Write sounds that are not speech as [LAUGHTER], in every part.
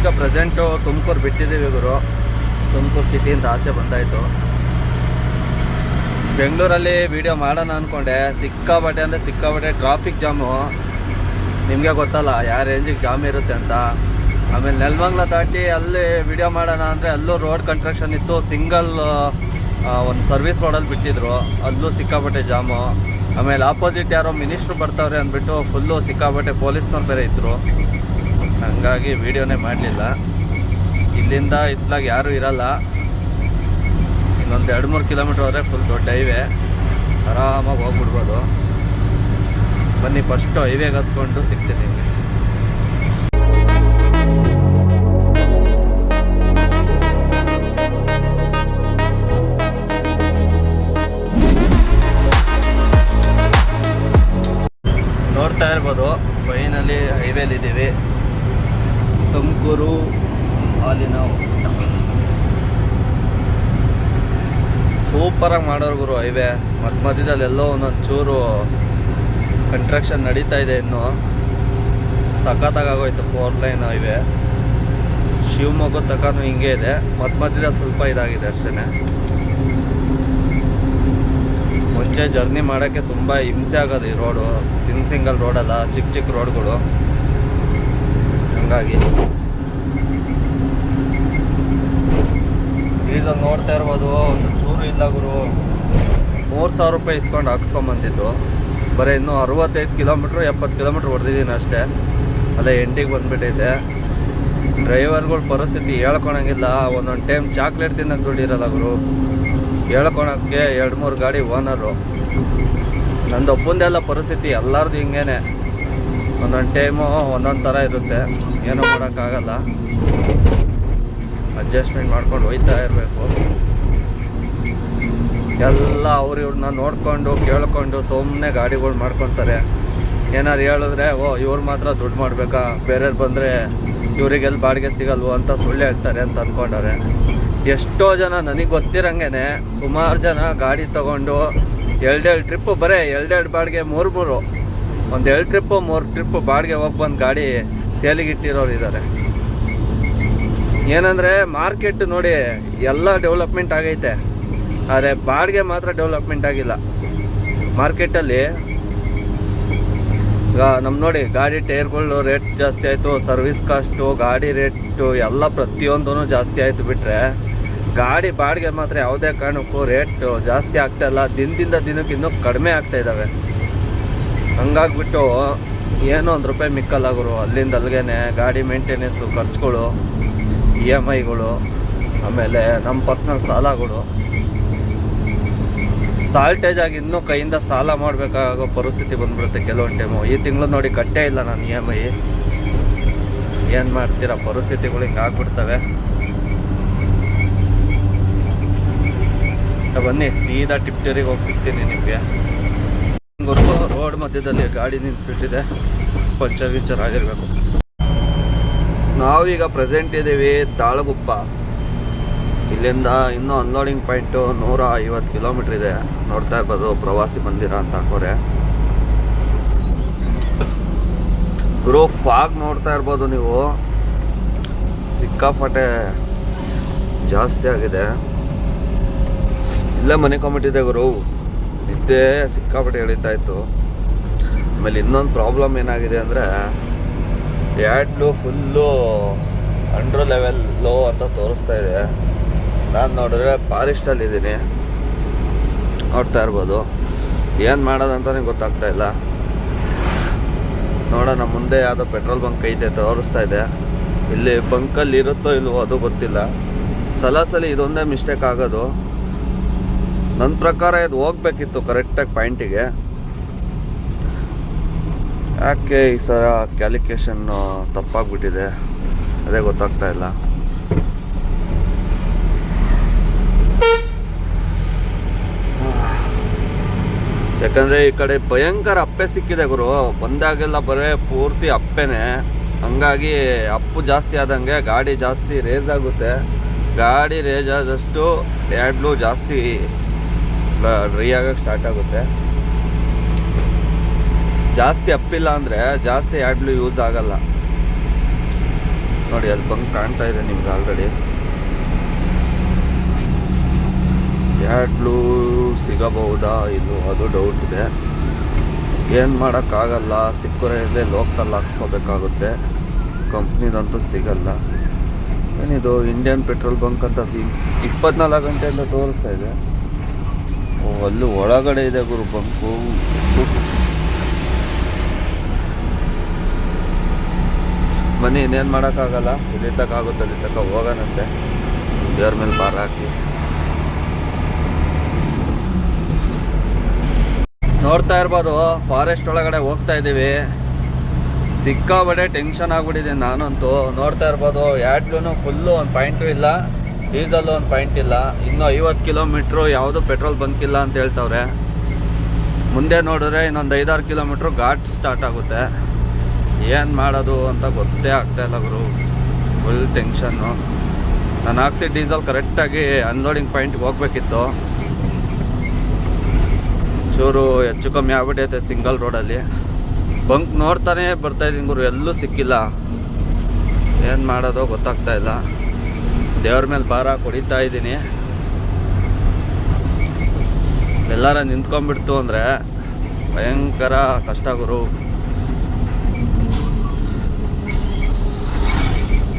ಈಗ ಪ್ರೆಸೆಂಟು ತುಮಕೂರು ಬಿಟ್ಟಿದ್ದೀವಿ ಗುರು. ತುಮಕೂರು ಸಿಟಿಯಿಂದ ಆಚೆ ಬಂದಾಯಿತು. ಬೆಂಗಳೂರಲ್ಲಿ ವಿಡಿಯೋ ಮಾಡೋಣ ಅಂದ್ಕೊಂಡೆ ಸಿಕ್ಕಾಬಟ್ಟೆ ಅಂದರೆ ಸಿಕ್ಕಾಬಟ್ಟೆ ಟ್ರಾಫಿಕ್ ಜಾಮು ನಿಮಗೆ ಗೊತ್ತಲ್ಲ, ಯಾವ ರೇಂಜಿಗೆ ಜಾಮ್ ಇರುತ್ತೆ ಅಂತ. ಆಮೇಲೆ ನೆಲಮಂಗ್ಲ ದಾಟಿ ಅಲ್ಲಿ ವಿಡಿಯೋ ಮಾಡೋಣ ಅಂದರೆ ಅಲ್ಲೂ ರೋಡ್ ಕನ್ಸ್ಟ್ರಕ್ಷನ್ ಇತ್ತು. ಸಿಂಗಲ್ ಒಂದು ಸರ್ವಿಸ್ ರೋಡಲ್ಲಿ ಬಿಟ್ಟಿದ್ರು. ಅಲ್ಲೂ ಸಿಕ್ಕಾಪಟ್ಟೆ ಜಾಮು ಆಮೇಲೆ ಆಪೋಸಿಟ್ ಯಾರೋ ಮಿನಿಸ್ಟ್ರು ಬರ್ತಾವ್ರೆ ಅಂದ್ಬಿಟ್ಟು ಫುಲ್ಲು ಸಿಕ್ಕಾಪಟ್ಟೆ ಪೊಲೀಸ್ನವ್ರು ಬೇರೆ ಇದ್ದರು ಹಂಗಾಗಿ ವಿಡಿಯೋನೇ ಮಾಡಲಿಲ್ಲ. ಇಲ್ಲಿಂದ ಇತ್ಲಾಗ ಯಾರೂ ಇರಲ್ಲ. ಇನ್ನೊಂದು ಎರಡು ಮೂರು ಕಿಲೋಮೀಟ್ರ್ ಹೋದರೆ ಫುಲ್ ದೊಡ್ಡ ಹೈವೇ ಆರಾಮಾಗಿ ಹೋಗ್ಬಿಡ್ಬೋದು. ಬನ್ನಿ ಫಸ್ಟು ಹೈವೇಗೆ ಹತ್ಕೊಂಡು ಸಿಗ್ತೀನಿ. ನೋಡ್ತಾ ಇರ್ಬೋದು ಫೈನಲಿ ಹೈವೇಲಿದ್ದೀವಿ ತುಮಕೂರು ಹಾಲಿನ ಸೂಪರಾಗಿ ಮಾಡೋರು ಗುರು ಹೈವೇ. ಮಧ್ಯ ಮಧ್ಯದಲ್ಲಿ ಎಲ್ಲೋ ಒಂದೊಂದು ಚೂರು ಕನ್ಸ್ಟ್ರಕ್ಷನ್ ನಡೀತಾ ಇದೆ ಇನ್ನು. ಸಖತ್ತಾಗೋಯ್ತು ಫೋರ್ ಲೈನ್ ಹೈವೇ. ಶಿವಮೊಗ್ಗ ತನಕನೂ ಹಿಂಗೆ ಇದೆ. ಮಧ್ಯ ಮಧ್ಯದಲ್ಲಿ ಸ್ವಲ್ಪ ಇದಾಗಿದೆ ಅಷ್ಟೇ ಮುಂಚೆ ಜರ್ನಿ ಮಾಡೋಕ್ಕೆ ತುಂಬ ಹಿಂಸೆ ಆಗೋದು ಈ ರೋಡು ಸಿಂಗ್ ಸಿಂಗಲ್ ರೋಡಲ್ಲ ಚಿಕ್ಕ ಚಿಕ್ಕ ರೋಡ್ಗಳು ಹಂಗಾಗಿ ಡೀಸಲ್ ನೋಡ್ತಾ ಇರ್ಬೋದು, ಒಂದು ಚೂರು ಇಲ್ಲ ಗುರು. ಮೂರು ಸಾವಿರ ರೂಪಾಯಿ ಇಸ್ಕೊಂಡು ಹಾಕ್ಸ್ಕೊಂಬಂದಿದ್ದು. ಬರೀ ಇನ್ನೂ ಅರವತ್ತೈದು ಕಿಲೋಮೀಟ್ರು, ಎಪ್ಪತ್ತು ಕಿಲೋಮೀಟ್ರ್ ಹೊಡೆದಿದ್ದೀನಿ ಅಷ್ಟೇ. ಅದೇ ಎಂಟಿಗೆ ಬಂದುಬಿಟ್ಟೈತೆ. ಡ್ರೈವರ್ಗಳ ಪರಿಸ್ಥಿತಿ ಹೇಳ್ಕೊಳಂಗಿಲ್ಲ. ಒಂದೊಂದು ಟೈಮ್ ಚಾಕ್ಲೇಟ್ ತಿನ್ನೋಕೆ ದುಡ್ಡಿರಲ್ಲ ಗುರು. ಹೇಳ್ಕೊಳಕ್ಕೆ ಎರಡು ಮೂರು ಗಾಡಿ ಓನರು. ನಂದು ಒಬ್ಬಂದೆಲ್ಲ ಪರಿಸ್ಥಿತಿ ಎಲ್ಲರದು ಹಿಂಗೇನೆ. ಒಂದೊಂದು ಟೈಮು ಒಂದೊಂದು ಥರ ಇರುತ್ತೆ. ಏನೂ ಮಾಡೋಕ್ಕಾಗಲ್ಲ. ಅಡ್ಜಸ್ಟ್ಮೆಂಟ್ ಮಾಡ್ಕೊಂಡು ಹೋಯ್ತಾ ಇರಬೇಕು. ಎಲ್ಲ ಅವ್ರು ಇವ್ರನ್ನ ನೋಡಿಕೊಂಡು, ಕೇಳಿಕೊಂಡು ಸುಮ್ಮನೆ ಗಾಡಿಗಳು ಮಾಡ್ಕೊತಾರೆ. ಏನಾರು ಹೇಳಿದ್ರೆ, ಓ, ಇವ್ರು ಮಾತ್ರ ದುಡ್ಡು ಮಾಡಬೇಕಾ? ಬೇರೆಯವ್ರು ಬಂದರೆ ಇವರಿಗೆಲ್ಲಿ ಬಾಡಿಗೆ ಸಿಗಲ್ವೋ ಅಂತ ಸುಳ್ಳು ಹೇಳ್ತಾರೆ ಅಂತ ಅಂದ್ಕೊಂಡವ್ರೆ ಎಷ್ಟೋ ಜನ ನನಗೆ ಗೊತ್ತಿರಂಗೆ ಸುಮಾರು ಜನ ಗಾಡಿ ತಗೊಂಡು ಎರಡೆರಡು ಟ್ರಿಪ್ಪು ಬರೇ ಎರಡೆರಡು ಬಾಡಿಗೆ ಮೂರು ಮೂರು. ಒಂದು ಎರಡು ಟ್ರಿಪ್ಪು ಮೂರು ಟ್ರಿಪ್ಪು ಬಾಡಿಗೆ ಹೋಗಿ ಬಂದು ಗಾಡಿ ಸೇಲಿಗಿಟ್ಟಿರೋರು ಇದ್ದಾರೆ ಏನಂದರೆ ಮಾರ್ಕೆಟ್ ನೋಡಿ ಎಲ್ಲ ಡೆವಲಪ್ಮೆಂಟ್ ಆಗೈತೆ. ಆದರೆ ಬಾಡಿಗೆ ಮಾತ್ರ ಡೆವಲಪ್ಮೆಂಟ್ ಆಗಿಲ್ಲ. ಮಾರ್ಕೆಟಲ್ಲಿ ನಮ್ಮ ನೋಡಿ ಗಾಡಿ ಟೈರ್ಗಳು ರೇಟ್ ಜಾಸ್ತಿ ಆಯಿತು ಸರ್ವಿಸ್ ಕಾಸ್ಟು ಗಾಡಿ ರೇಟು ಎಲ್ಲ ಪ್ರತಿಯೊಂದೂ ಜಾಸ್ತಿ ಆಯಿತು ಬಿಟ್ಟರೆ ಗಾಡಿ ಬಾಡಿಗೆ ಮಾತ್ರ ಯಾವುದೇ ಕಾರಣಕ್ಕೂ ರೇಟ್ ಜಾಸ್ತಿ ಆಗ್ತಾಯಿಲ್ಲ ದಿನದಿಂದ ದಿನಕ್ಕೆ ಇನ್ನೂ ಕಡಿಮೆ ಆಗ್ತಾ ಇದ್ದಾವೆ ಹಂಗಾಗ್ಬಿಟ್ಟು ಏನೋ ಒಂದು ರೂಪಾಯಿ ಮಿಕ್ಕಲ್ಲ ಗುರು ಅಲ್ಲಿಂದ ಅಲ್ಲಿಗೆ ಗಾಡಿ ಮೇಂಟೆನೆನ್ಸು ಖರ್ಚುಗಳು ಇ ಎಂ ಐಗಳು ಆಮೇಲೆ ನಮ್ಮ ಪರ್ಸ್ನಲ್ ಸಾಲಗಳು. ಸಾಲ್ಟೇಜ್ ಆಗಿ ಇನ್ನೂ ಕೈಯಿಂದ ಸಾಲ ಮಾಡಬೇಕಾಗೋ ಪರಿಸ್ಥಿತಿ ಬಂದ್ಬಿಡುತ್ತೆ ಕೆಲವೊಂದು ಟೈಮು ಈ ತಿಂಗಳು ನೋಡಿ ಕಟ್ಟೇ ಇಲ್ಲ ನಾನು ಇ ಎಂ ಐ ಏನು ಮಾಡ್ತೀರಾ? ಪರಿಸ್ಥಿತಿಗಳು ಹಿಂಗೆ ಆಗ್ಬಿಡ್ತವೆ. ಬನ್ನಿ, ಸೀದಾ ಟಿಪ್ಟರಿಗೆ ಹೋಗಿ ಸಿಗ್ತೀನಿ ನಿಮಗೆ. ಗೊತ್ತು ರೋಡ್ ಮಧ್ಯದಲ್ಲಿ ಗಾಡಿ ನಿಂತ್ಬಿಟ್ಟಿದೆ. ಪಂಚರ್ ಗಿಂಚರ್ ಆಗಿರಬೇಕು ನಾವೀಗ ಪ್ರೆಸೆಂಟ್ ಇದ್ದೀವಿ ದಾಳಗುಪ್ಪ. ಇಲ್ಲಿಂದ ಇನ್ನೂ ಅನ್ಲೋಡಿಂಗ್ ಪಾಯಿಂಟು ನೂರ ಐವತ್ತು ಕಿಲೋಮೀಟ್ರ್ ಇದೆ. ನೋಡ್ತಾ ಇರ್ಬೋದು ಪ್ರವಾಸಿ ಮಂದಿರ ಅಂತ ಹಾಕೋರೆ ಗುರು, ಫಾಗ್ ನೋಡ್ತಾ ಇರ್ಬೋದು ನೀವು. ಸಿಕ್ಕಾಪಟ್ಟೆ ಜಾಸ್ತಿ ಆಗಿದೆ. ಇಲ್ಲೇ ಮನೆ ಕಮಿಟಿದೆ ಗುರು. ನಿದ್ದೆ ಸಿಕ್ಕಾಪಟ್ಟೆ ಎಳಿತಾ ಇತ್ತು. ಆಮೇಲೆ ಇನ್ನೊಂದು ಪ್ರಾಬ್ಲಮ್ ಏನಾಗಿದೆ ಅಂದರೆ ಯಾಡ್ಲು ಫುಲ್ಲು ಅಂಡರ್ ಲೆವೆಲ್ ಲೋ ಅಂತ ತೋರಿಸ್ತಾ ಇದೆ. ನಾನು ನೋಡಿದ್ರೆ ಫಾರೆಸ್ಟಲ್ಲಿ ಇದ್ದೀನಿ. ನೋಡ್ತಾ ಇರ್ಬೋದು. ಏನು ಮಾಡೋದಂತಲೇ ಗೊತ್ತಾಗ್ತಾ ಇಲ್ಲ. ನೋಡೋಣ, ಮುಂದೆ ಯಾವುದೋ ಪೆಟ್ರೋಲ್ ಬಂಕ್ ಐತೆ ತೋರಿಸ್ತಾ ಇದೆ. ಇಲ್ಲಿ ಬಂಕಲ್ಲಿ ಇರುತ್ತೋ ಇಲ್ವೋ ಅದು ಗೊತ್ತಿಲ್ಲ. ಸಲ ಇದೊಂದೇ ಮಿಸ್ಟೇಕ್ ಆಗೋದು. ನನ್ನ ಪ್ರಕಾರ ಇದು ಹೋಗ್ಬೇಕಿತ್ತು ಕರೆಕ್ಟಾಗಿ ಪಾಯಿಂಟಿಗೆ ಯಾಕೆ ಈ ಸರ ಕ್ಯಾಲಿಕೇಶನ್ನು ತಪ್ಪಾಗ್ಬಿಟ್ಟಿದೆ? ಅದೇ ಗೊತ್ತಾಗ್ತಾ ಇಲ್ಲ. ಯಾಕಂದರೆ ಈ ಕಡೆ ಭಯಂಕರ ಅಪ್ಪೆ ಸಿಕ್ಕಿದೆ ಗುರು. ಬಂದಾಗೆಲ್ಲ ಬರೇ ಪೂರ್ತಿ ಅಪ್ಪೆನೆ. ಹಂಗಾಗಿ ಅಪ್ಪು ಜಾಸ್ತಿ ಆದಂಗೆ ಗಾಡಿ ಜಾಸ್ತಿ ರೇಸ್ ಆಗುತ್ತೆ. ಗಾಡಿ ರೇಜ್ ಆದಷ್ಟು ಯಾಡ್ಲು ಜಾಸ್ತಿ ಡ್ರೈ ಆಗೋಕ್ಕೆ ಸ್ಟಾರ್ಟ್ ಆಗುತ್ತೆ. ಜಾಸ್ತಿ ಅಪ್ಪಿಲ್ಲ ಅಂದರೆ ಜಾಸ್ತಿ ಯಾಡ್ಲು ಯೂಸ್ ಆಗಲ್ಲ. ನೋಡಿ ಅಲ್ಲಿ ಬಂಕ್ ಕಾಣ್ತಾ ಇದೆ ನಿಮ್ಗೆ ಆಲ್ರೆಡಿ ಬ್ಲೂ ಸಿಗಬಹುದಾ? ಇದು ಅದು ಡೌಟ್ ಇದೆ. ಏನು ಮಾಡೋಕ್ಕಾಗಲ್ಲ ಸಿಕ್ಕರೆ ಇದೆ ಲೋಕಲ್ ಹಾಕ್ಸ್ಕೋಬೇಕಾಗುತ್ತೆ. ಕಂಪ್ನಿದಂತೂ ಸಿಗಲ್ಲ. ಏನಿದು ಇಂಡಿಯನ್ ಪೆಟ್ರೋಲ್ ಬಂಕ್ ಅಂತ ಇಪ್ಪತ್ನಾಲ್ಕು ಗಂಟೆಯಿಂದ ತೋರಿಸ್ತಾ ಇದೆ. ಅಲ್ಲಿ ಒಳಗಡೆ ಇದೆ ಗುರು ಬಂಕು. ಮನೆ ಇನ್ನೇನು ಮಾಡೋಕ್ಕಾಗಲ್ಲ? ಇಲ್ಲಿ ತನಕ ಆಗುತ್ತೆ ಅಲ್ಲಿ ತಕ್ಕ ಹೋಗೋಣಂತೆ. ದೇವ್ರ ಮೇಲೆ ಬಾರ ಹಾಕಿ. ನೋಡ್ತಾ ಇರ್ಬೋದು ಫಾರೆಸ್ಟ್ ಒಳಗಡೆ ಹೋಗ್ತಾ ಇದ್ದೀವಿ. ಸಿಕ್ಕಾಬಡೆ ಟೆನ್ಷನ್ ಆಗ್ಬಿಟ್ಟಿದೆ ನಾನಂತೂ. ನೋಡ್ತಾ ಇರ್ಬೋದು ಯಾಟ್ಲೂ ಫುಲ್ಲು ಒಂದು ಪಾಯಿಂಟು ಇಲ್ಲ. ಡೀಸಲ್ಲು ಒಂದು ಪಾಯಿಂಟ್ ಇಲ್ಲ. ಇನ್ನು ಐವತ್ತು ಕಿಲೋಮೀಟ್ರು ಯಾವುದು ಪೆಟ್ರೋಲ್ ಬಂಕಿಲ್ಲ ಅಂತ ಹೇಳ್ತವ್ರೆ. ಮುಂದೆ ನೋಡಿದ್ರೆ ಇನ್ನೊಂದು ಐದಾರು ಕಿಲೋಮೀಟ್ರು ಘಾಟ್ ಸ್ಟಾರ್ಟ್ ಆಗುತ್ತೆ. ಏನು ಮಾಡೋದು ಅಂತ ಗೊತ್ತೇ ಆಗ್ತಾ ಇಲ್ಲ ಗುರು. ಫುಲ್ ಟೆನ್ಷನ್ನು ನಾನು ಹಾಕ್ಸಿ ಡೀಸೆಲ್ ಕರೆಕ್ಟಾಗಿ ಅನ್ಲೋಡಿಂಗ್ ಪಾಯಿಂಟ್ಗೆ ಹೋಗ್ಬೇಕಿತ್ತು. ಚೂರು ಹೆಚ್ಚು ಕಮ್ಮಿ ಆಗ್ಬಿಟ್ಟೈತೆ ಸಿಂಗಲ್ ರೋಡಲ್ಲಿ ಬಂಕ್ ನೋಡ್ತಾನೆ ಬರ್ತಾಯಿದ್ದೀನಿ ಗುರು. ಎಲ್ಲೂ ಸಿಕ್ಕಿಲ್ಲ. ಏನು ಮಾಡೋದು ಗೊತ್ತಾಗ್ತಾ ಇಲ್ಲ. ದೇವ್ರ ಮೇಲೆ ಭಾರ ಕೊಡಿತಾ ಇದ್ದೀನಿ. ಎಲ್ಲಾರ ನಿಂತ್ಕೊಂಡ್ಬಿಡ್ತು ಅಂದರೆ ಭಯಂಕರ ಕಷ್ಟ ಗುರು.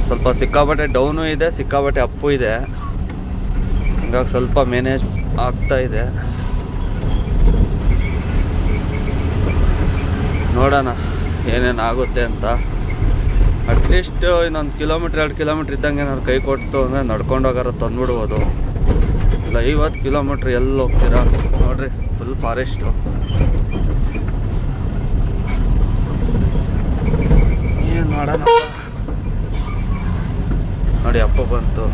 ಸ್ವಲ್ಪ ಸಿಕ್ಕಾಬಟ್ಟೆ ಡೌನು ಇದೆ ಸಿಕ್ಕಾಬಟ್ಟೆ ಅಪ್ಪು ಇದೆ. ಹಂಗಾಗಿ ಸ್ವಲ್ಪ ಮ್ಯಾನೇಜ್ ಆಗ್ತಾ ಇದೆ. ನೋಡೋಣ ಏನೇನು ಆಗುತ್ತೆ ಅಂತ. ಅಟ್ಲೀಸ್ಟ್ ಇನ್ನೊಂದು ಕಿಲೋಮೀಟ್ರ್, ಎರಡು ಕಿಲೋಮೀಟ್ರ್ ಇದ್ದಂಗೆ ಏನಾದ್ರು ಕೈ ಕೊಟ್ಟು ಅಂದರೆ ನಡ್ಕೊಂಡು ಹೋಗಾರ, ತಂದ್ಬಿಡ್ಬೋದು. ಇಲ್ಲ, ಐವತ್ತು ಕಿಲೋಮೀಟ್ರ್ ಎಲ್ಲಿ ಹೋಗ್ತೀರಾ? ನೋಡ್ರಿ ಫುಲ್ ಫಾರೆಸ್ಟು ಏನು ಮಾಡೋಣ? ನೋಡಿ, ಅಪ್ಪ ಬಂತು.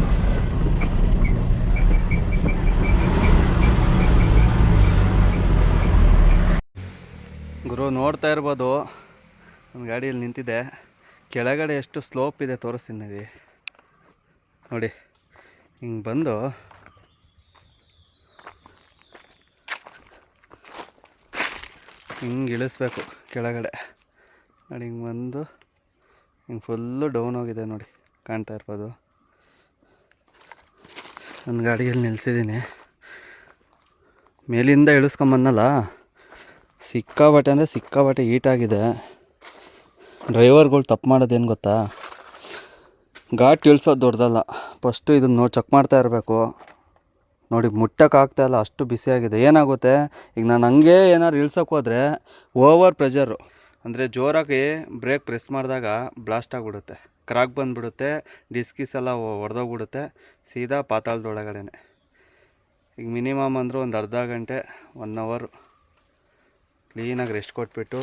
ಗುರು, ನೋಡ್ತಾ ಇರ್ಬೋದು. ನನ್ನ ಗಾಡಿಯಲ್ಲಿ ನಿಂತಿದೆ. ಕೆಳಗಡೆ ಎಷ್ಟು ಸ್ಲೋಪ್ ಇದೆ ತೋರಿಸ್ತೀನಿ ನೋಡಿ. ನೋಡಿ, ಹಿಂಗೆ ಬಂದು ಹಿಂಗೆ ಇಳಿಸ್ಬೇಕು ಕೆಳಗಡೆ. ನೋಡಿ, ಹಿಂಗೆ ಬಂದು ಹಿಂಗೆ ಫುಲ್ಲು ಡೌನ್ ಹೋಗಿದೆ ನೋಡಿ, ಕಾಣ್ತಾ ಇರ್ಬೋದು. ನನ್ನ ಗಾಡಿಯಲ್ಲಿ ನಿಲ್ಸಿದ್ದೀನಿ. ಮೇಲಿಂದ ಇಳಿಸ್ಕೊಂಬಂದಲ್ಲ ಸಿಕ್ಕಾಬಟ್ಟೆ ಅಂದರೆ ಸಿಕ್ಕಾಬಟ್ಟೆ ಹೀಟಾಗಿದೆ ಡ್ರೈವರ್ಗಳು ತಪ್ಪು ಮಾಡೋದೇನು ಗೊತ್ತಾ? ಘಾಟ್ ಇಳಿಸೋದು ದೊಡ್ಡದಲ್ಲ. ಫಸ್ಟು ಇದನ್ನು ನೋಡಿ ಚೆಕ್ ಮಾಡ್ತಾ ಇರಬೇಕು. ನೋಡಿ ಮುಟ್ಟಕ್ಕಾಗ್ತಾ ಇಲ್ಲ, ಅಷ್ಟು ಬಿಸಿಯಾಗಿದೆ ಏನಾಗುತ್ತೆ? ಈಗ ನಾನು ಹಂಗೆ ಏನಾದ್ರು ಇಳ್ಸೋಕೆ ಹೋದರೆ ಓವರ್ ಪ್ರೆಷರು. ಅಂದರೆ ಜೋರಾಗಿ ಬ್ರೇಕ್ ಪ್ರೆಸ್ ಮಾಡಿದಾಗ ಬ್ಲಾಸ್ಟ್ ಆಗಿಬಿಡುತ್ತೆ. ಕ್ರಾಕ್ ಬಂದುಬಿಡುತ್ತೆ, ಡಿಸ್ಕಿಸ್ ಎಲ್ಲ ಒಡೆದೋಗ್ಬಿಡುತ್ತೆ, ಸೀದಾ ಪಾತಾಳದೊಳಗಡೆನೆ. ಈಗ ಮಿನಿಮಮ್ ಅಂದರೂ ಒಂದು ಅರ್ಧ ಗಂಟೆ, ಒನ್ ಅವರು, ಕ್ಲೀನಾಗಿ ರೆಸ್ಟ್ ಕೊಟ್ಬಿಟ್ಟು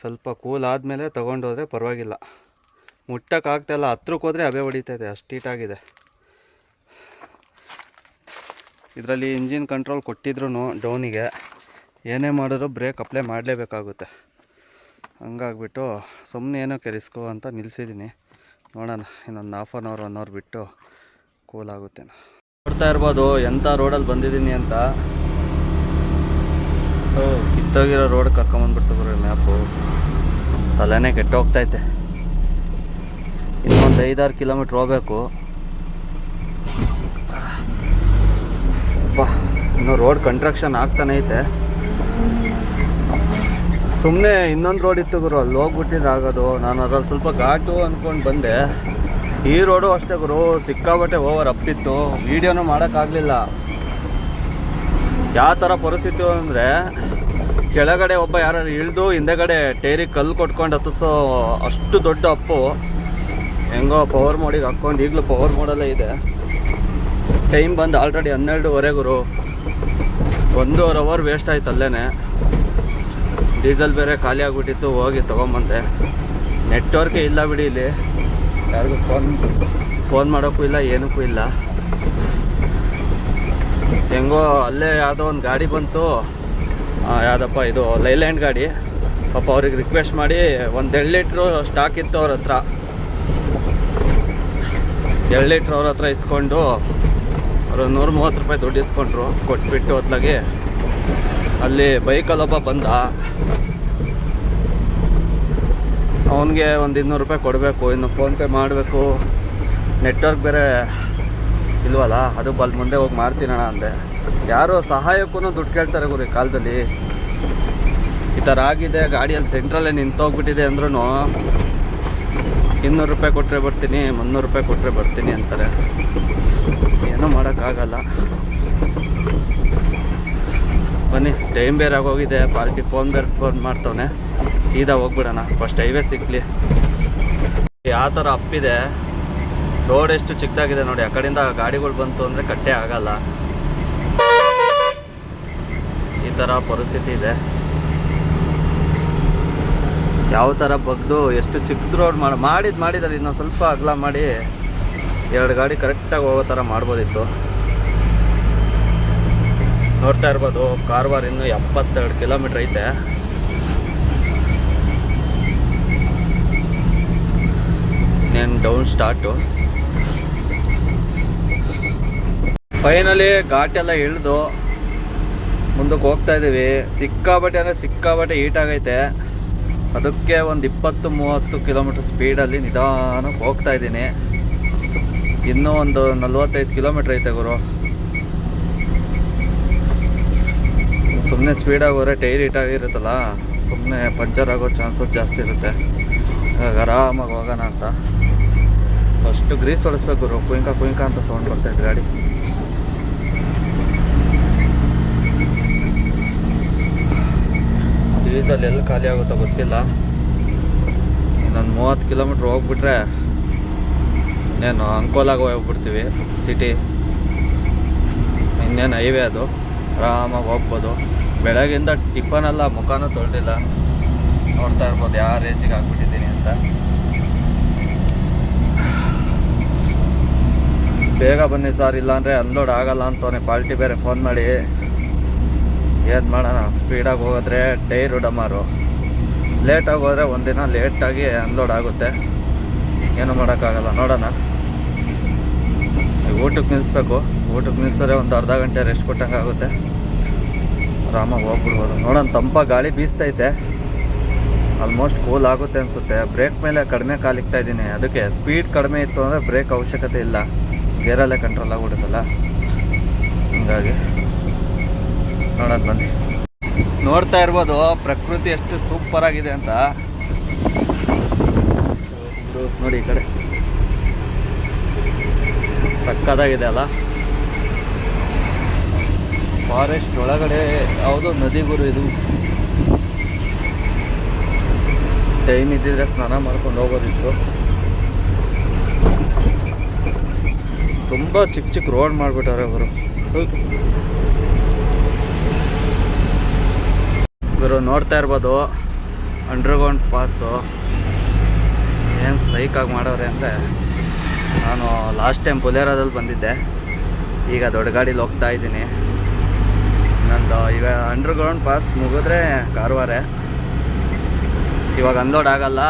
ಸ್ವಲ್ಪ ಕೂಲ್ ಆದಮೇಲೆ ತೊಗೊಂಡೋದ್ರೆ ಪರವಾಗಿಲ್ಲ. ಮುಟ್ಟಕ್ಕಾಗ್ತಾಯಿಲ್ಲ ಹತ್ರಕ್ಕೆ ಹೋದರೆ ಹಬೆ ಹೊಡಿತೈತೆ, ಅಷ್ಟು ಹೀಟಾಗಿದೆ ಇದರಲ್ಲಿ ಇಂಜಿನ್ ಕಂಟ್ರೋಲ್ ಕೊಟ್ಟಿದ್ರು ಡೌನಿಗೆ, ಏನೇ ಮಾಡಿದ್ರು ಬ್ರೇಕ್ ಅಪ್ಲೈ ಮಾಡಲೇಬೇಕಾಗುತ್ತೆ. ಹಂಗಾಗ್ಬಿಟ್ಟು ಸುಮ್ಮನೆ ಏನೋ ಕೆರಿಸ್ಕೋ ಅಂತ ನಿಲ್ಲಿಸಿದ್ದೀನಿ ನೋಡೋಣ, ಇನ್ನೊಂದು half an hour one hour ಬಿಟ್ಟು ಕೂಲ್ ಆಗುತ್ತೆ ನೋಡ್ತಾ ಇರ್ಬೋದು ಎಂಥ ರೋಡಲ್ಲಿ ಬಂದಿದ್ದೀನಿ ಅಂತ. ಕಿತ್ತೋಗಿರೋ ರೋಡ್ ಕರ್ಕೊಂಬಂದ್ಬಿಡ್ತು ಬರೋ ಮ್ಯಾಪು ತಲೆನೇ ಕೆಟ್ಟೋಗ್ತೈತೆ. ಇನ್ನೊಂದು ಐದಾರು ಕಿಲೋಮೀಟ್ರ್ ಹೋಗ್ಬೇಕು. ಅಪ್ಪ ಇನ್ನು ರೋಡ್ ಕನ್ಸ್ಟ್ರಕ್ಷನ್ ಆಗ್ತಾನೆ ಐತೆ. ಸುಮ್ಮನೆ ಇನ್ನೊಂದು ರೋಡ್ ಇತ್ತು ಗುರು, ಅಲ್ಲಿ ಹೋಗ್ಬಿಟ್ಟಿದ್ರೆ ಆಗೋದು. ನಾನು ಅದ್ರಲ್ಲಿ ಸ್ವಲ್ಪ ಘಾಟು ಅಂದ್ಕೊಂಡು ಬಂದೆ. ಈ ರೋಡು ಅಷ್ಟೇ ಗುರು ಸಿಕ್ಕಾಬಟ್ಟೆ ಓವರ್ ಅಪ್ಪಿತ್ತು ವೀಡಿಯೋನು ಮಾಡೋಕ್ಕಾಗಲಿಲ್ಲ. ಯಾವ ಥರ ಪರಿಸ್ಥಿತಿ ಅಂದರೆ ಕೆಳಗಡೆ ಒಬ್ಬ ಯಾರು ಇಳಿದು ಹಿಂದೆಗಡೆ ಟೇರಿ ಕಲ್ಲು ಕೊಟ್ಕೊಂಡು ಹತ್ತಿಸೋ ಅಷ್ಟು ದೊಡ್ಡ ಅಪ್ಪು ಹೆಂಗೋ ಪವರ್ ಮೋಡಿಗೆ ಹಾಕ್ಕೊಂಡು ಈಗಲೂ ಪವರ್ ಮೋಡಲ್ಲೇ ಇದೆ. ಟೈಮ್ ಬಂದು ಆಲ್ರೆಡಿ ಹನ್ನೆರಡುವರೆಗೂ ಒಂದೂವರೆ ಅವರ್ ವೇಸ್ಟ್ ಆಯ್ತು ಅಲ್ಲೇ ಡೀಸೆಲ್ ಬೇರೆ ಖಾಲಿ ಆಗಿಬಿಟ್ಟಿತ್ತು, ಹೋಗಿ ತೊಗೊಂಬಂದೆ. ನೆಟ್ವರ್ಕೇ ಇಲ್ಲ ಬಿಡಿ ಇಲ್ಲಿ. ಯಾರಿಗೂ ಫೋನ್ ಫೋನ್ ಮಾಡೋಕ್ಕೂ ಇಲ್ಲ, ಏನಕ್ಕೂ ಇಲ್ಲ. ಹೆಂಗೋ ಅಲ್ಲೇ ಯಾವುದೋ ಒಂದು ಗಾಡಿ ಬಂತು. ಯಾವುದಪ್ಪ ಇದು ಲೈಲ್ಯಾಂಡ್ ಗಾಡಿ. ಪಾಪ ಅವ್ರಿಗೆ ರಿಕ್ವೆಸ್ಟ್ ಮಾಡಿ ಒಂದು ಎರಡು ಲೀಟ್ರು ಸ್ಟಾಕ್ ಇತ್ತು ಅವ್ರ ಹತ್ರ. ಎರಡು ಲೀಟ್ರ್ ಅವ್ರ ಹತ್ರ ಇಸ್ಕೊಂಡು ಅವರು ನೂರ ಮೂವತ್ತು ರೂಪಾಯಿ ದುಡ್ಡು ಇಸ್ಕೊಂಡ್ರು, ಕೊಟ್ಬಿಟ್ಟು ಹೊತ್ಲಾಗಿ ಅಲ್ಲಿ ಬೈಕಲ್ಲೊಬ್ಬ ಬಂದ. ಅವನಿಗೆ ಒಂದು ಇನ್ನೂರು ರೂಪಾಯಿ ಕೊಡಬೇಕು, ಇನ್ನು ಫೋನ್ಪೇ ಮಾಡಬೇಕು. ನೆಟ್ವರ್ಕ್ ಬೇರೆ ಇಲ್ವಲ್ಲ? ಅದು ಬಲ್ ಮುಂದೆ ಹೋಗಿ ಮಾಡ್ತೀನಣ ಅಂದೆ. ಯಾರೋ ಸಹಾಯಕ್ಕೂ ದುಡ್ಡು ಕೇಳ್ತಾರೆ ಗುರು ಕಾಲದಲ್ಲಿ. ಈ ಥರ ಆಗಿದೆ, ಗಾಡಿಯಲ್ಲಿ ಸೆಂಟ್ರಲ್ಲೇ ನಿಂತೋಗ್ಬಿಟ್ಟಿದೆ ಅಂದ್ರೂ ಇನ್ನೂರು ರೂಪಾಯಿ ಕೊಟ್ಟರೆ ಬರ್ತೀನಿ, ಮುನ್ನೂರು ರೂಪಾಯಿ ಕೊಟ್ಟರೆ ಬರ್ತೀನಿ ಅಂತಾರೆ. ಏನೂ ಮಾಡೋಕ್ಕಾಗಲ್ಲ. ಬನ್ನಿ ಟೈಮ್ ಬೇರೆ ಆಗೋಗಿದೆ ಪಾರ್ಟಿ ಫೋನ್ ಬೇರೆ ಫೋನ್ ಮಾಡ್ತವನೆ. ಸೀದಾ ಹೋಗ್ಬಿಡೋಣ ಫಸ್ಟ್ ಹೈವೇ ಸಿಕ್ಕಲಿ ಯಾವ ಥರ ಅಪ್ಪಿದೆ ರೋಡ್ ಎಷ್ಟು ಚಿಕ್ಕದಾಗಿದೆ ನೋಡಿ, ಆ ಕಡೆಯಿಂದ ಗಾಡಿಗಳು ಬಂತು ಅಂದರೆ ಕಟ್ಟೆ ಆಗಲ್ಲ. ಈ ಥರ ಪರಿಸ್ಥಿತಿ ಇದೆ. ಯಾವ ಥರ ಬಗ್ದು ಎಷ್ಟು ಚಿಕ್ಕದು ರೋಡ್ ಮಾಡಿ ಮಾಡಿದ್ದು ಮಾಡಿದ್ದಾರೆ. ಇನ್ನೊಂದು ಸ್ವಲ್ಪ ಅಗಲ ಮಾಡಿ ಎರಡು ಗಾಡಿ ಕರೆಕ್ಟಾಗಿ ಹೋಗೋ ಥರ ಮಾಡ್ಬೋದಿತ್ತು. ನೋಡ್ತಾ ಇರ್ಬೋದು ಕಾರವಾರ ಇನ್ನೂ ಎಪ್ಪತ್ತೆರಡು ಕಿಲೋಮೀಟ್ರ್ ಐತೆ. ನೆನ್ ಡೌನ್ ಸ್ಟಾರ್ಟು ಫೈನಲಿ ಘಾಟೆಲ್ಲ ಇಳಿದು ಮುಂದಕ್ಕೆ ಹೋಗ್ತಾ ಇದ್ದೀವಿ. ಸಿಕ್ಕಾಬಟ್ಟೆ ಅಂದರೆ ಸಿಕ್ಕಾಬಟ್ಟೆ ಆಗೈತೆ. ಅದಕ್ಕೆ ಒಂದು ಇಪ್ಪತ್ತು ಮೂವತ್ತು ಕಿಲೋಮೀಟ್ರ್ ಸ್ಪೀಡಲ್ಲಿ ನಿಧಾನಕ್ಕೆ ಹೋಗ್ತಾ ಇದ್ದೀನಿ. ಇನ್ನೂ ಒಂದು ನಲ್ವತ್ತೈದು ಕಿಲೋಮೀಟ್ರ್ ಐತೆ ಗುರು. ಸುಮ್ಮನೆ ಸ್ಪೀಡಾಗಿ ಹೋದ್ರೆ ಟೈರ್ ಇಟ್ಟಾಗಿರುತ್ತಲ್ಲ ಸುಮ್ಮನೆ ಪಂಚರ್ ಆಗೋ ಚಾನ್ಸಸ್ ಜಾಸ್ತಿ ಇರುತ್ತೆ. ಆರಾಮಾಗಿ ಹೋಗೋಣ ಅಂತ. ಫಸ್ಟು ಗ್ರೀಸ್ ಹೊಡಿಸ್ಬೇಕು ಗುರು. ಕುಯ್ಕ ಕುಯ್ಕ ಅಂತ ಸೌಂಡ್ ಬರ್ತೈತೆ ಗಾಡಿ. ಡೀಸಲ್ ಎಲ್ಲಿ ಖಾಲಿ ಆಗುತ್ತೋ ಗೊತ್ತಿಲ್ಲ. ಇನ್ನೊಂದು ಮೂವತ್ತು ಕಿಲೋಮೀಟ್ರ್ ಹೋಗ್ಬಿಟ್ರೆ ಇನ್ನೇನು ಅಂಕೋಲಾಗ ಹೋಗ್ಬಿಡ್ತೀವಿ ಸಿಟಿ ಇನ್ನೇನು ಹೈವೇ ಅದು, ಆರಾಮಾಗಿ ಹೋಗ್ಬೋದು. ಬೆಳಗಿಂದ ಟಿಫನೆಲ್ಲ ಮುಖನೂ ತೊಳೆದಿಲ್ಲ. ನೋಡ್ತಾ ಇರ್ಬೋದು ಯಾವ ರೇಂಜಿಗೆ ಹಾಕ್ಬಿಟ್ಟಿದ್ದೀನಿ ಅಂತ. ಬೇಗ ಬನ್ನಿ ಸರ್, ಇಲ್ಲಾಂದರೆ ಅನ್ಲೋಡ್ ಆಗಲ್ಲ ಅಂತವನೇ, ಪಾಲ್ಟಿ ಬೇರೆ ಫೋನ್ ಮಾಡಿ. ಏನು ಮಾಡೋಣ? ಸ್ಪೀಡಾಗಿ ಹೋಗಿದ್ರೆ ಟೈರು ಡಮಾರು ಲೇಟಾಗಿ ಹೋದರೆ ಒಂದಿನ ಲೇಟಾಗಿ ಅನ್ಲೋಡ್ ಆಗುತ್ತೆ. ಏನು ಮಾಡೋಕ್ಕಾಗಲ್ಲ, ನೋಡೋಣ. ಊಟಕ್ಕೆ ನಿಲ್ಲಿಸ್ಬೇಕು ಊಟಕ್ಕೆ ನಿಲ್ಲಿಸಿದ್ರೆ ಒಂದು ಅರ್ಧ ಗಂಟೆ ರೆಸ್ಟ್ ಕೊಟ್ಟಂಗೆ ಆಗುತ್ತೆ. ಆರಾಮಾಗಿ ಹೋಗ್ಬಿಡ್ಬೋದು. ನೋಡೋಣ, ತಂಪ ಗಾಳಿ ಬೀಸ್ತೈತೆ. ಆಲ್ಮೋಸ್ಟ್ ಕೂಲ್ ಆಗುತ್ತೆ ಅನಿಸುತ್ತೆ. ಬ್ರೇಕ್ ಮೇಲೆ ಕಡಿಮೆ ಕಾಲಿಕ್ತಾ ಇದ್ದೀನಿ. ಅದಕ್ಕೆ ಸ್ಪೀಡ್ ಕಡಿಮೆ ಇತ್ತು ಅಂದರೆ ಬ್ರೇಕ್ ಅವಶ್ಯಕತೆ ಇಲ್ಲ. ಗೇರಲ್ಲೇ ಕಂಟ್ರೋಲ್ ಆಗಿಬಿಡುತ್ತಲ್ಲ ಹಂಗಾಗಿ ನೋಡೋಣ ಬನ್ನಿ. ನೋಡ್ತಾ ಇರ್ಬೋದು, ಪ್ರಕೃತಿ ಎಷ್ಟು ಸೂಪರ್ ಆಗಿದೆ ಅಂತ. ನೋಡಿ ಈ ಕಡೆ. ಸಕ್ಕದಾಗಿದೆ ಅಲ್ಲ. ಫಾರೆಸ್ಟ್ ಒಳಗಡೆ, ಯಾವುದೋ ನದಿ ಗುರು ಇದು. ಟೈಮ್ ಇದ್ದಿದ್ರೆ ಸ್ನಾನ ಮಾಡ್ಕೊಂಡು ಹೋಗೋದಿತ್ತು. ತುಂಬ ಚಿಕ್ಕ ಚಿಕ್ಕ ರೋಡ್ ಮಾಡಿಬಿಟ್ಟಾರೆ ಅವರು. ಇವರು ನೋಡ್ತಾ ಇರ್ಬೋದು. ಅಂಡರ್ಗ್ರೌಂಡ್ ಪಾಸು ಏನು ಸೈಕಾಗಿ ಮಾಡೋರೆ ಅಂದರೆ ನಾನು ಲಾಸ್ಟ್ ಟೈಮ್ ಬುಲೇರಾದಲ್ಲಿ ಬಂದಿದ್ದೆ. ಈಗ ದೊಡ್ಡ ಗಾಡೀಲಿ ಹೋಗ್ತಾ ಇದ್ದೀನಿ. ನಂದು ಈಗ ಅಂಡರ್ಗ್ರೌಂಡ್ ಪಾಸ್ ಮುಗಿದ್ರೆ ಕಾರವಾರ. ಇವಾಗ ಅನ್ಲೋಡ್ ಆಗಲ್ಲ.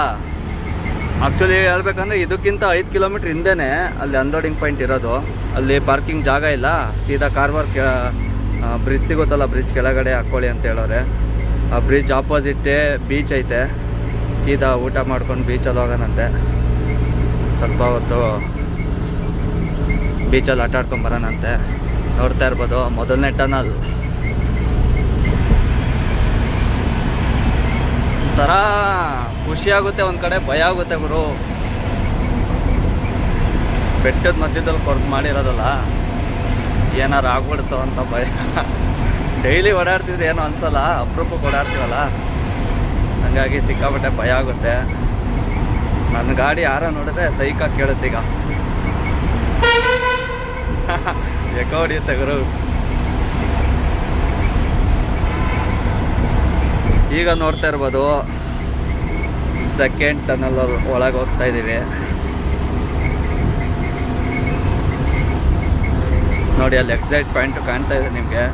ಆ್ಯಕ್ಚುಲಿ ಹೇಳ್ಬೇಕಂದ್ರೆ ಇದಕ್ಕಿಂತ ಐದು ಕಿಲೋಮೀಟ್ರ್ ಹಿಂದೆನೇ ಅಲ್ಲಿ ಅನ್ಲೋಡಿಂಗ್ ಪಾಯಿಂಟ್ ಇರೋದು. ಅಲ್ಲಿ ಪಾರ್ಕಿಂಗ್ ಜಾಗ ಇಲ್ಲ. ಸೀದಾ ಕಾರ್ವಾರ್ ಬ್ರಿಡ್ಜ್ ಸಿಗುತ್ತಲ್ಲ ಬ್ರಿಡ್ಜ್ ಕೆಳಗಡೆ ಹಾಕ್ಕೊಳ್ಳಿ ಅಂತ ಹೇಳೋರೆ. ಆ ಬ್ರಿಡ್ಜ್ ಆಪೋಸಿಟ್ಟೇ ಬೀಚ್ ಐತೆ. ಸೀದಾ ಊಟ ಮಾಡ್ಕೊಂಡು ಬೀಚಲ್ಲಿ ಹೋಗೋಣಂತೆ. ಸ್ವಲ್ಪ ಹೊತ್ತು ಬೀಚಲ್ಲಿ ಆಟ ಆಡ್ಕೊಂಡು ಬರೋಣಂತೆ. ನೋಡ್ತಾ ಇರ್ಬೋದು, ಮೊದಲನೇ ಟನಲ್ ಒಂಥರ ಖುಷಿಯಾಗುತ್ತೆ ಒಂದು ಕಡೆ ಭಯ ಆಗುತ್ತೆ ಗುರು. ಬೆಟ್ಟದ ಮಧ್ಯದಲ್ಲಿ ಕೊರ್ದು ಮಾಡಿರೋದಲ್ಲ, ಏನಾರು ಆಗ್ಬಿಡ್ತು ಅಂತ ಭಯ. ಡೈಲಿ ಓಡಾಡ್ತಿದ್ರೆ ಏನೋ ಅನ್ಸಲ್ಲ, ಅಪರೂಪಕ್ಕೆ ಓಡಾಡ್ತೀವಲ್ಲ? ಹಂಗಾಗಿ ಸಿಕ್ಕಾಪಟ್ಟೆ ಭಯ ಆಗುತ್ತೆ. ನನ್ನ ಗಾಡಿ ಯಾರೋ ನೋಡಿದ್ರೆ ಸೈಕ ಕೇಳುತ್ತೀಗ ಈಗ. [LAUGHS] ತೆಗರು ಈಗ ನೋಡ್ತಾ ಇರ್ಬೋದು ಸೆಕೆಂಡ್ ಟನಲ್ ಒಳಗೆ ಹೋಗ್ತಾ ಇದ್ದೀವಿ ನೋಡಿ, ಅಲ್ಲಿ ಎಕ್ಸೈಟ್ ಪಾಯಿಂಟ್ ಕಾಣ್ತಾ ಇದೆ ನಿಮಗೆ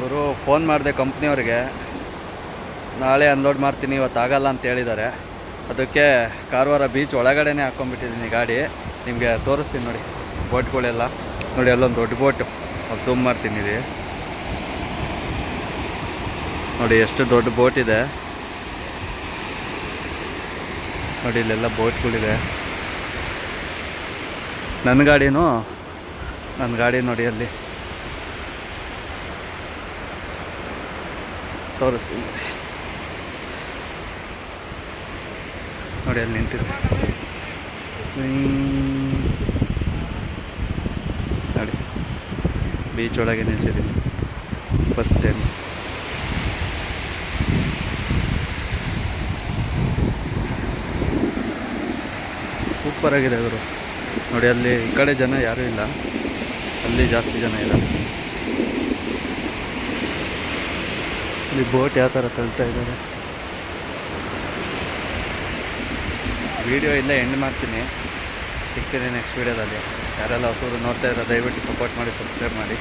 ಗುರು ಫೋನ್ ಮಾಡಿದೆ ಕಂಪ್ನಿಯವ್ರಿಗೆ. ನಾಳೆ ಅನ್ಲೋಡ್ ಮಾಡ್ತೀನಿ, ಇವತ್ತು ಆಗಲ್ಲ ಅಂತ ಹೇಳಿದ್ದಾರೆ. ಅದಕ್ಕೆ ಕಾರವಾರ ಬೀಚ್ ಒಳಗಡೆನೇ ಹಾಕ್ಕೊಂಡ್ಬಿಟ್ಟಿದ್ದೀನಿ ಗಾಡಿ. ನಿಮಗೆ ತೋರಿಸ್ತೀನಿ ನೋಡಿ, ಬೋಟ್ಗಳೆಲ್ಲ. ನೋಡಿ, ಅಲ್ಲೊಂದು ದೊಡ್ಡ ಬೋಟು. ಅದು ಝೂಮ್ ಮಾಡ್ತೀನಿ ರೀ ನೋಡಿ, ಎಷ್ಟು ದೊಡ್ಡ ಬೋಟ್ ಇದೆ. ನೋಡಿ, ಇಲ್ಲೆಲ್ಲ ಬೋಟ್ಗಳಿದೆ ನನ್ನ ಗಾಡಿನೂ ನನ್ನ ಗಾಡಿ ನೋಡಿ ಅಲ್ಲಿ. ತೋರಿಸ್ತೀನಿ. ನೋಡಿ ಅಲ್ಲಿ ನಿಂತಿದೆ. ನೋಡಿ. ಬೀಚ್ ಒಳಗೆ ನಿಲ್ಸಿದ್ದೀನಿ. ಫಸ್ಟ್ ಟೈಮ್ ಸೂಪರ್ ಆಗಿದೆ ಅವರು ನೋಡಿ ಅಲ್ಲಿ ಈ ಕಡೆ ಜನ ಯಾರೂ ಇಲ್ಲ. ಅಲ್ಲಿ ಜಾಸ್ತಿ ಜನ ಇದ್ದಾರೆ. ಇಲ್ಲಿ ಬೋಟ್ ಯಾವ ಥರ ತಳ್ತಾ ಇದ್ದಾರೆ? ವಿಡಿಯೋ ಇಲ್ಲ ಎಂಡ್ ಮಾಡ್ತೀನಿ. ಸಿಗ್ತೀನಿ ನೆಕ್ಸ್ಟ್ ವೀಡಿಯೋದಲ್ಲಿ. ಯಾರೆಲ್ಲ ಹೊಸರು ನೋಡ್ತಾ ಇದ್ದಾರೆ ದಯವಿಟ್ಟು ಸಪೋರ್ಟ್ ಮಾಡಿ ಸಬ್ಸ್ಕ್ರೈಬ್ ಮಾಡಿ.